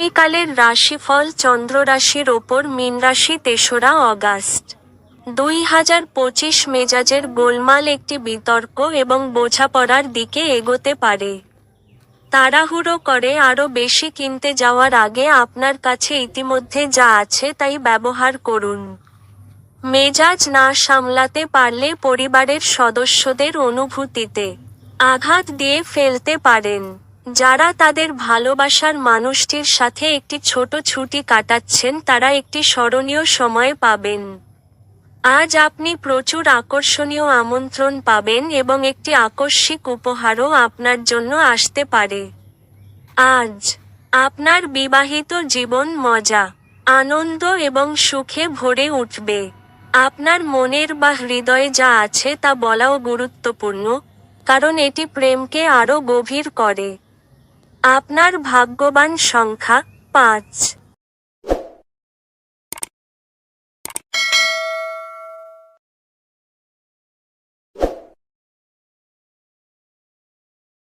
আগামীকালের রাশিফল চন্দ্র রাশির ওপর মীন রাশি তেসরা অগাস্ট। দুই হাজার পঁচিশ মেজাজের গোলমাল একটি বিতর্ক এবং বোঝাপড়ার দিকে এগোতে পারে। তাড়াহুড়ো করে আরও বেশি কিনতে যাওয়ার আগে আপনার কাছে ইতিমধ্যে যা আছে তাই ব্যবহার করুন। মেজাজ না সামলাতে পারলে পরিবারের সদস্যদের অনুভূতিতে আঘাত দিয়ে ফেলতে পারেন। যারা তাদের ভালোবাসার মানুষটির সাথে একটি ছোট ছুটি কাটাচ্ছেন, তারা একটি স্মরণীয় সময় পাবেন। আজ আপনি প্রচুর আকর্ষণীয় আমন্ত্রণ পাবেন এবং একটি আকস্মিক উপহারও আপনার জন্য আসতে পারে। আজ আপনার বিবাহিত জীবন মজা, আনন্দ এবং সুখে ভরে উঠবে। আপনার মনের বা হৃদয়ে যা আছে তা বলাও গুরুত্বপূর্ণ, কারণ এটি প্রেমকে আরও গভীর করে। আপনার ভাগ্যবান সংখ্যা পাঁচ।